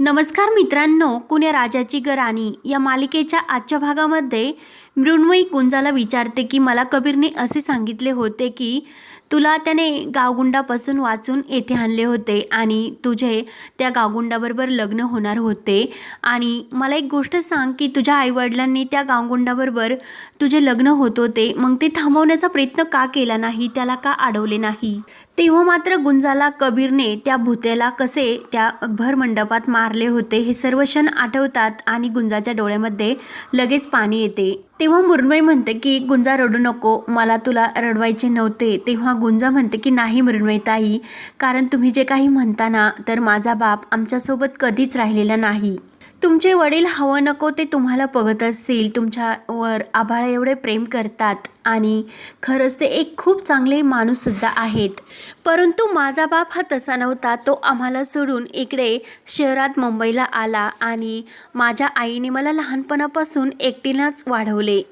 नमस्कार मित्रांनो कुण्या राजाची गराणी या मालिकेच्या आजच्या भागामध्ये मृण्मयी कुंजाला विचारते की मला कबीरने असे सांगितले होते की तुला त्याने गावगुंडापासून वाचून येथे आणले होते आणि तुझे त्या गावगुंडाबरोबर लग्न होणार होते. आणि मला एक गोष्ट सांग की तुझ्या आईवडिलांनी त्या गावगुंडाबरोबर तुझे लग्न होत होते. मग ते थांबवण्याचा प्रयत्न का केला नाही? त्याला का अडवले नाही? तेव्हा मात्र गुंजाला कबीरने त्या भुतेला कसे त्या भरमंडपात मारले होते हे सर्व क्षण आठवतात आणि गुंजाच्या डोळ्यामध्ये लगेच पाणी येते. तेव्हा मृण्मयी म्हणते की गुंजा रडू नको मला तुला रडवायचे नव्हते. तेव्हा गुंजा म्हणते की नाही मृण्मयी ताई कारण तुम्ही जे काही म्हणता ना तर माझा बाप आमच्यासोबत कधीच राहिलेला नाही. तुमचे वडील हवं नको ते तुम्हाला बघत असतील. तुमच्यावर आभाळा एवढे प्रेम करतात. आणि खरंच ते एक खूप चांगले माणूससुद्धा आहेत. परंतु माझा बाप हा तसा नव्हता. तो आम्हाला सोडून इकडे शहरात मुंबईला आला आणि माझ्या आईने मला लहानपणापासून एकटीलाच वाढवले.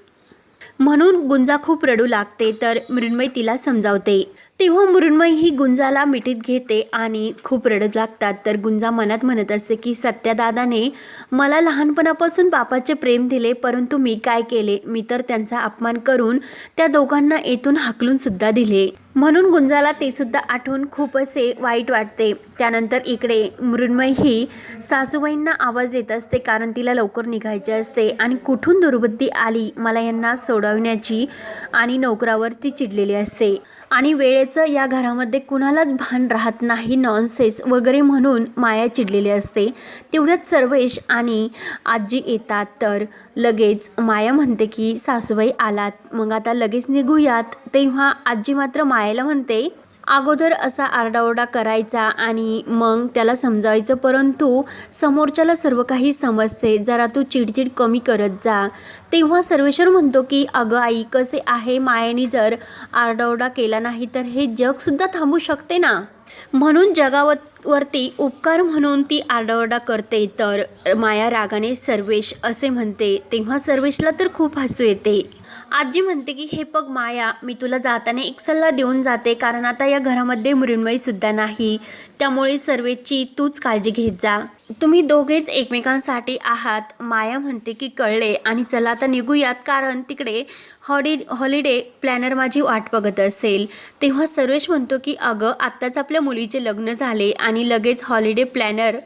म्हणून गुंजा खूप रडू लागते तर मृण्मय तिला समजावते. तेव्हा मृण्मयी ही गुंजाला मिठीत घेते आणि खूप रडत लागतात. तर गुंजा मनात म्हणत असते की सत्यादादाने मला लहानपणापासून बापाचे प्रेम दिले परंतु मी काय केले? मी तर त्यांचा अपमान करून त्या दोघांना येथून हाकलून सुद्धा दिले. म्हणून गुंजाला ते सुद्धा आठवून खूप असे वाईट वाटते. त्यानंतर इकडे मृण्मय ही सासूबाईंना आवाज देत असते कारण तिला लवकर निघायचे असते आणि कुठून दुर्बुद्धी आली? मला यांना सोडवण्याची आणि नोकरावर ती चिडलेली असते. आणि मायेचं या घरामध्ये कुणालाच भान राहत नाही नॉनसेस वगैरे म्हणून माया चिडलेली असते. तेवढ्यात सर्वेश आणि आजी येतात तर लगेच माया म्हणते की सासूबाई आलात मग आता लगेच निघूयात. तेव्हा आजी मात्र मायाला म्हणते अगोदर असा आरडाओरडा करायचा आणि मग त्याला समजावायचं. परंतु समोरच्याला सर्व काही समजते. जरा तू चिडचिड कमी करत जा. तेव्हा सर्वेश्वर म्हणतो की अगं आई कसे आहे मायाने जर आरडाओरडा केला नाही तर हे जगसुद्धा थांबू शकते ना? म्हणून जगावर वरती उपकार म्हणून ती आरडाओरडा करते. तर माया रागाने सर्वेश असे म्हणते. तेव्हा सर्वेशला तर खूप हसू येते. आजी म्हणते की हे बघ माया मी तुला जाताना एक सल्ला देऊन जाते कारण आता या घरामध्ये मृण्मयीसुद्धा नाही. त्यामुळे सर्वेची तूच काळजी घेत जा. तुम्ही दोघेच एकमेकांसाठी आहात. माया म्हणते की कळले आणि चला आता निघूयात कारण तिकडे हॉडी हॉलिडे प्लॅनर माझी वाट बघत असेल. तेव्हा सर्वेश म्हणतो की अगं आत्ताच आपल्या मुलीचे लग्न झाले आणि लगेच हॉलिडे प्लॅनर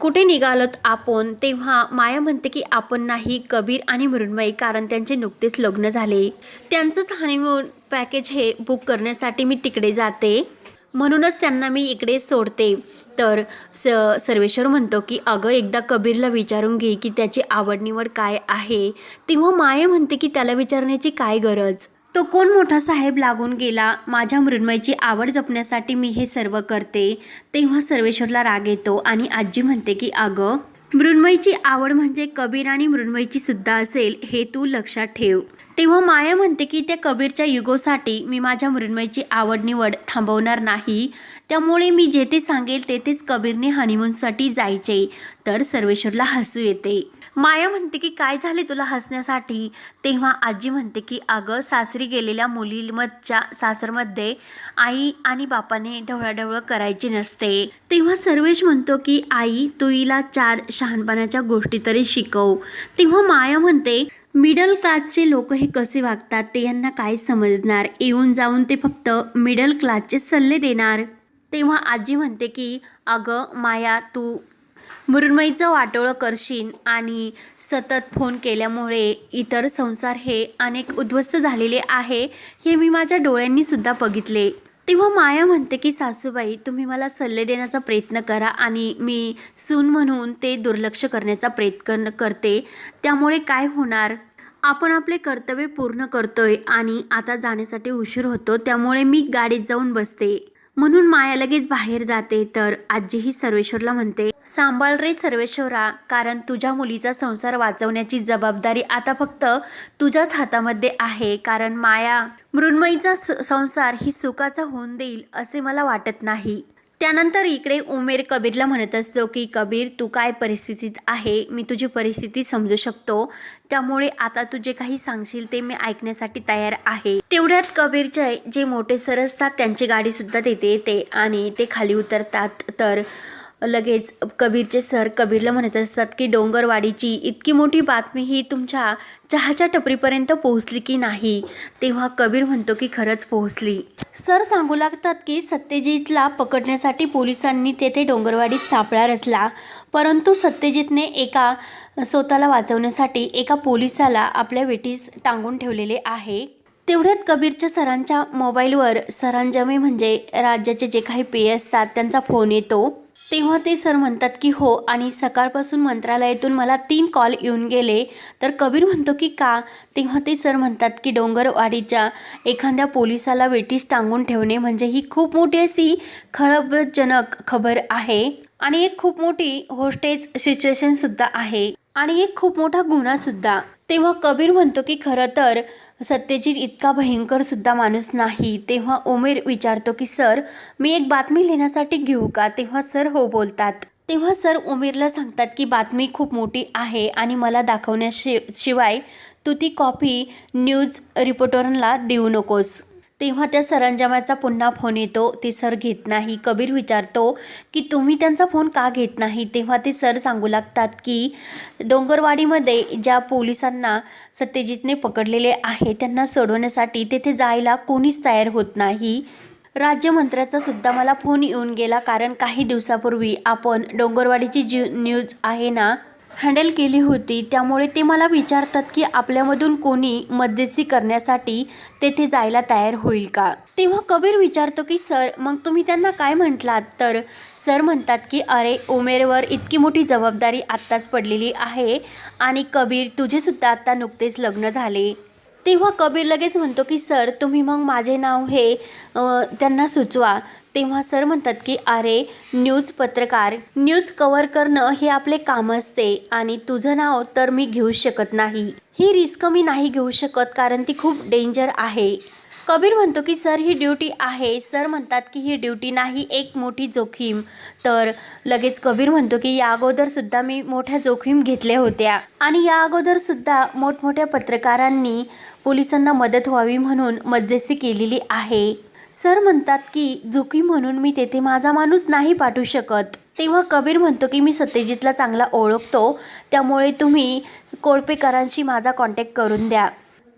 कुठे निघालोत आपण तेव्हा माया म्हणते की आपण नाही कबीर आणि मृण्मयी कारण त्यांचे नुकतेच लग्न झाले. त्यांचंच हनीमून पॅकेज हे बुक करण्यासाठी मी तिकडे जाते. म्हणूनच त्यांना मी इकडे सोडते. तर स सर्वेश्वर म्हणतो की अगं एकदा कबीरला विचारून घे की त्याची आवड निवड काय आहे. तेव्हा माया म्हणते की त्याला विचारण्याची काय गरज? तो कोण मोठा साहेब लागून गेला? माझ्या मृण्मयची आवड जपण्यासाठी मी हे सर्व करते. तेव्हा सर्वेश्वरला राग येतो आणि आजी म्हणते की अगं मृण्मयीची आवड म्हणजे कबीर आणि मृण्मयीची सुद्धा असेल हे तू लक्षात ठेव. तेव्हा माया म्हणते की त्या कबीरच्या युगोसाठी मी माझ्या मृण्मयीची आवड निवड थांबवणार नाही. त्यामुळे मी जेथे सांगेल तेथेच कबीरने हनीमूनसाठी जायचे. तर सर्वेश्वरला हसू येते. माया म्हणते की काय झाले तुला हसण्यासाठी? तेव्हा आजी म्हणते की अगं सासरी गेलेल्या मुलीमच्या सासरमध्ये आई आणि बापाने ढवळाढवळ करायची नसते. तेव्हा सर्वेश म्हणतो की आई तुईला चार शहाणपणाच्या गोष्टी तरी शिकव. तेव्हा माया म्हणते मिडल क्लासचे लोक हे कसे वागतात? ते यांना काय समजणार? येऊन जाऊन ते फक्त मिडल क्लासचे सल्ले देणार. तेव्हा आजी म्हणते की अगं माया तू मृण्मयीचं वाटोळं करशील आणि सतत फोन केल्यामुळे इतर संसार हे अनेक उद्ध्वस्त झालेले आहे हे मी माझ्या डोळ्यांनी सुद्धा बघितले. तेव्हा माया म्हणते की सासूबाई तुम्ही मला सल्ले देण्याचा प्रयत्न करा आणि मी सून म्हणून ते दुर्लक्ष करण्याचा प्रयत्न करते. त्यामुळे काय होणार? आपण आपले कर्तव्य पूर्ण करतोय आणि आता जाण्यासाठी उशीर होतो त्यामुळे मी गाडीत जाऊन बसते. म्हणून माया लगेच बाहेर जाते. तर आजीही सर्वेश्वरला म्हणते सांभाळ रे सर्वेश्वरा कारण तुझ्या मुलीचा संसार वाचवण्याची जबाबदारी आता फक्त तुझ्याच हातामध्ये आहे. कारण माया मृण्मयीचा स- संसार ही सुखाचा होऊन देईल असे मला वाटत नाही. त्यानंतर इकडे उमेर कबीरला म्हणत असतो की कबीर तू काय परिस्थितीत आहे? मी तुझी परिस्थिती समजू शकतो. त्यामुळे आता तू जे काही सांगशील ते मी ऐकण्यासाठी तयार आहे. तेवढ्यात कबीरचे जे मोठे सर असतात त्यांची गाडी सुद्धा तिथे येते आणि ते खाली उतरतात. तर लगेच कबीरचे सर कबीरला म्हणत असतात की डोंगरवाडीची इतकी मोठी बातमी ही तुमच्या चहाच्या टपरीपर्यंत पोहोचली की नाही? तेव्हा कबीर म्हणतो की खरंच पोहोचली. सर सांगू लागतात की सत्यजितला पकडण्यासाठी पोलिसांनी तेथे डोंगरवाडीत सापळा रचला. परंतु सत्यजितने एका स्वतःला वाचवण्यासाठी एका पोलिसाला आपल्या वेटीस टांगून ठेवलेले आहे. तेवढ्यात कबीरच्या सरांच्या मोबाईलवर सरांजमे म्हणजे राज्याचे जे काही पे असतात त्यांचा फोन येतो. तेव्हा ते सर म्हणतात की हो आणि सकाळपासून मंत्रालयातून मला तीन कॉल येऊन गेले. तर कबीर म्हणतो की का? तेव्हा ते सर म्हणतात की डोंगरवाडीच्या एखाद्या पोलिसाला वेटीस टांगून ठेवणे म्हणजे ही खूप मोठी अशी खळबजनक खबर आहे. आणि एक खूप मोठी होस्टेज सिच्युएशनसुद्धा आहे. आणि एक खूप मोठा गुन्हासुद्धा तेव्हा कबीर म्हणतो की खरं तर सत्यजित इतका भयंकर सुद्धा माणूस नाही. तेव्हा उमेर विचारतो की सर मी एक बातमी लिहिण्यासाठी घेऊ का? तेव्हा सर हो बोलतात. तेव्हा सर उमेरला सांगतात की बातमी खूप मोठी आहे आणि मला दाखवण्याशि शिवाय तू ती कॉपी न्यूज रिपोर्टरला देऊ नकोस. तेव्हा त्या सरंजामाचा पुन्हा फोन येतो. ते सर घेत नाही. कबीर विचारतो की तुम्ही त्यांचा फोन का घेत नाही? तेव्हा ते सर सांगू लागतात की डोंगरवाडीमध्ये ज्या पोलिसांना सत्यजितने पकडलेले आहे त्यांना सोडवण्यासाठी तेथे जायला कोणीच तयार होत नाही. राज्यमंत्र्याचा सुद्धा मला फोन येऊन गेला कारण काही दिवसापूर्वी आपण डोंगरवाडीची जी न्यूज आहे ना हँडल केली होती. त्यामुळे ते मला विचारतात की आपल्यामधून कोणी मध्यस्थी करण्यासाठी तेथे जायला तयार होईल का? तेव्हा कबीर विचारतो की सर मग तुम्ही त्यांना काय म्हटलात? तर सर म्हणतात की अरे उमेरवर इतकी मोठी जबाबदारी आत्ताच पडलेली आहे आणि कबीर तुझेसुद्धा आत्ता नुकतेच लग्न झाले. तेव्हा कबीर लगेच म्हणतो की सर तुम्ही मग माझे नाव हे त्यांना सुचवा. तेव्हा सर म्हणतात की अरे न्यूज पत्रकार न्यूज कव्हर करणं हे आपले काम असते आणि तुझं नाव तर मी घेऊ शकत नाही. ही रिस्क मी नाही घेऊ शकत कारण ती खूप डेंजर आहे. कबीर म्हणतो की सर ही ड्युटी आहे. सर म्हणतात की ही ड्युटी नाही एक मोठी जोखीम. तर लगेच कबीर म्हणतो की या अगोदरसुद्धा मी मोठ्या जोखीम घेतल्या होत्या. आणि या अगोदरसुद्धा मोठमोठ्या पत्रकारांनी पोलिसांना मदत व्हावी म्हणून मध्यस्थी केलेली आहे. सर म्हणतात की जोखीम म्हणून मी तेथे माझा माणूस नाही पाठवू शकत. तेव्हा कबीर म्हणतो की मी सत्यजितला चांगला ओळखतो. त्यामुळे तुम्ही कोळपेकरांशी माझा कॉन्टॅक्ट करून द्या.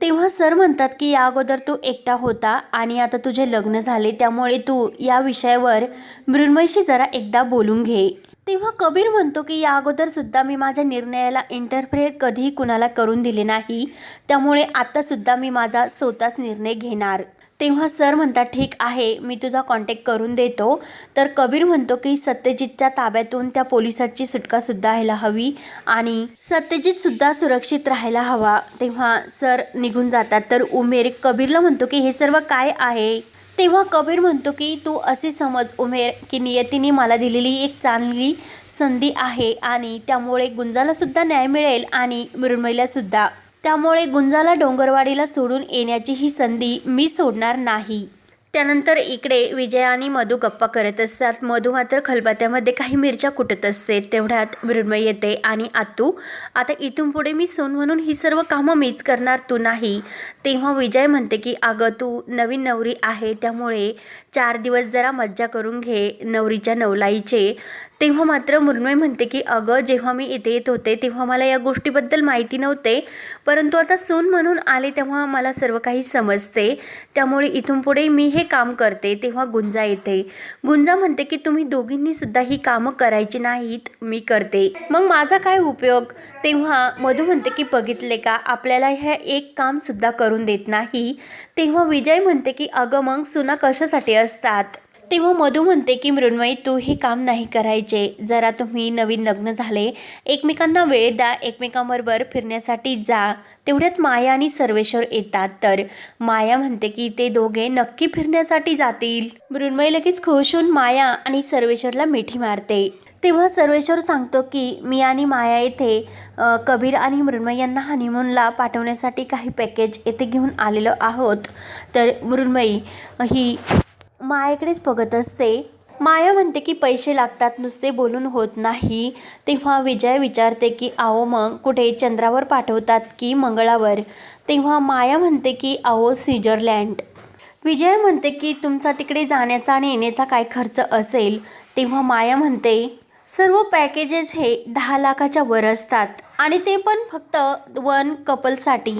तेव्हा सर म्हणतात की या अगोदर तू एकटा होता आणि आता तुझे लग्न झाले. त्यामुळे तू या विषयावर मृण्मयशी जरा एकदा बोलून घे. तेव्हा कबीर म्हणतो की या अगोदर सुद्धा मी माझ्या निर्णयाला इंटरफेअर कधीही कुणाला करून दिले नाही. त्यामुळे आता सुद्धा मी माझा स्वतःच निर्णय घेणार. तेव्हा सर म्हणतात ठीक आहे मी तुझा कॉन्टॅक्ट करून देतो. तर कबीर म्हणतो की सत्यजितच्या ताब्यातून त्या पोलिसाची सुटकासुद्धा व्हायला हवी आणि सत्यजितसुद्धा सुरक्षित राहायला हवा. तेव्हा सर निघून जातात. तर उमेर कबीरला म्हणतो की हे सर्व काय आहे? तेव्हा कबीर म्हणतो की तू असे समज उमेर की नियतीने मला दिलेली एक चांगली संधी आहे आणि त्यामुळे गुंजालासुद्धा न्याय मिळेल आणि मृण्मयीलासुद्धा त्यामुळे गुंजाला डोंगरवाडीला सोडून येण्याची ही संधी मी सोडणार नाही. त्यानंतर इकडे विजय आणि मधू गप्पा करत असतात. मधू मात्र खलबत्त्यामध्ये काही मिरच्या कुटत असते. तेवढ्यात मृण्मय येते आणि आतू आता इथून पुढे मी सोन म्हणून ही सर्व कामं मीच करणार तू नाही. तेव्हा विजय म्हणते की अगं तू नवीन नवरी आहे. त्यामुळे चार दिवस जरा मज्जा करून घे नवरीच्या नवलाईचे. तेव्हा मात्र मृण्मय म्हणते की अगं जेव्हा मी इथे येत होते तेव्हा मला या गोष्टीबद्दल माहिती नव्हते. परंतु आता सून म्हणून आले तेव्हा मला सर्व काही समजते. त्यामुळे इथून पुढे मी हे काम करते तेव्हा गुंजा येते. गुंजा म्हणते की तुम्ही दोघींनी सुद्धा ही कामं करायची नाहीत मी करते. मग माझा काय उपयोग? तेव्हा मधू म्हणते की बघितले का आपल्याला हे एक काम सुद्धा करून देत नाही. तेव्हा विजय म्हणते की अगं मग सुना कशासाठी असतात? तेव्हा मधू म्हणते की मृण्मयी तू हे काम नाही करायचे. जरा तुम्ही नवीन लग्न झाले. एकमेकांना वेळ द्या. एकमेकांबरोबर फिरण्यासाठी जा. तेवढ्यात माया आणि सर्वेश्वर येतात तर माया म्हणते की ते दोघे नक्की फिरण्यासाठी जातील मृण्मयी लगेच खुश होऊन माया आणि सर्वेश्वरला मिठी मारते. तेव्हा सर्वेश्वर सांगतो की मी आणि माया येथे कबीर आणि मृण्मय यांना हनीमूनला पाठवण्यासाठी काही पॅकेज येथे घेऊन आलेलो आहोत. तर मृण्मयी ही मायाकडेच बघत असते. माया म्हणते की पैसे लागतात नुसते बोलून होत नाही. तेव्हा विजय विचारते की आओ मग कुठे चंद्रावर पाठवतात की मंगळावर? तेव्हा माया म्हणते की आओ स्वित्झर्लँड. विजय म्हणते की तुमचा तिकडे जाण्याचा आणि येण्याचा काय खर्च असेल? तेव्हा माया म्हणते सर्व पॅकेजेस हे दहा लाखाच्या वर असतात आणि ते पण फक्त वन कपलसाठी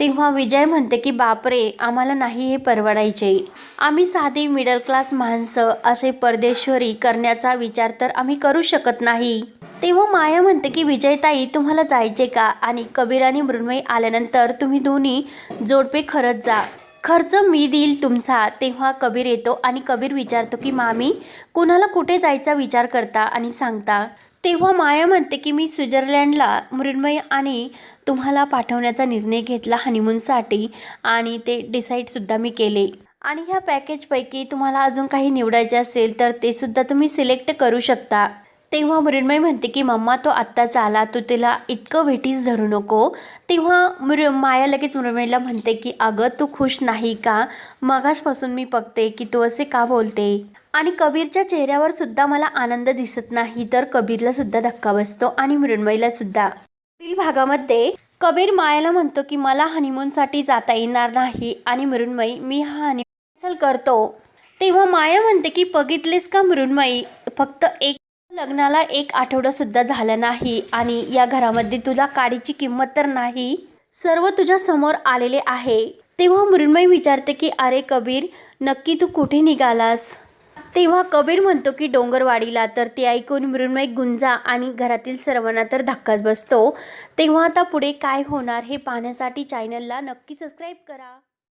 तेव्हा विजय म्हणते की बापरे आम्हाला नाही हे परवडायचे. आम्ही साधी मिडल क्लास माणसं असे परदेश्वरी करण्याचा विचार तर आम्ही करू शकत नाही. तेव्हा माया म्हणते की विजयताई तुम्हाला जायचे का? आणि कबीर आणि मृण्मयी आल्यानंतर तुम्ही दोन्ही जोडपे खरंच जा. खर्च मी देईल तुमचा तेव्हा कबीर येतो आणि कबीर विचारतो की मामी कुणाला कुठे जायचा विचार करता आणि सांगता? तेव्हा माया म्हणते की मी स्वित्झर्लंडला मृण्मय आणि तुम्हाला पाठवण्याचा निर्णय घेतला हनीमूनसाठी आणि ते डिसाईडसुद्धा मी केले. आणि ह्या पॅकेजपैकी तुम्हाला अजून काही निवडायचे असेल तर ते सुद्धा तुम्ही सिलेक्ट करू शकता. तेव्हा मृण्मय म्हणते की मम्मा तो आत्ताच आला तू तिला इतकं भेटीस धरू नको. तेव्हा मृ माया लगेच मृण्मयला म्हणते की अगं तू खुश नाही का? मगासपासून मी बघते की तू असे का बोलते? आणि कबीरच्या चेहऱ्यावर सुद्धा मला आनंद दिसत नाही तर कबीरला सुद्धा धक्का बसतो आणि मृण्मयीला सुद्धा. पुढील भागामध्ये कबीर मायाला म्हणतो की मला हनीमूनसाठी जाता येणार नाही आणि मृण्मयी मी हा हनी कॅन्सल करतो. तेव्हा माया म्हणते की बघितलेस का मृण्मयी? फक्त एक लग्नाला एक आठवडासुद्धा झाला नाही आणि या घरामध्ये तुला काडीची किंमत तर नाही. सर्व तुझ्या समोर आलेले आहे. तेव्हा मृण्मयी विचारते की अरे कबीर नक्की तू कुठे निघालास? तेव्हा कबीर म्हणतो की डोंगरवाडीला. तर ते ऐकून मृण्मय गुंजा आणि घरातील सर्वांना तर धक्काच बसतो. तेव्हा आता पुढे काय होणार हे पाहण्यासाठी चॅनलला नक्की सबस्क्राईब करा.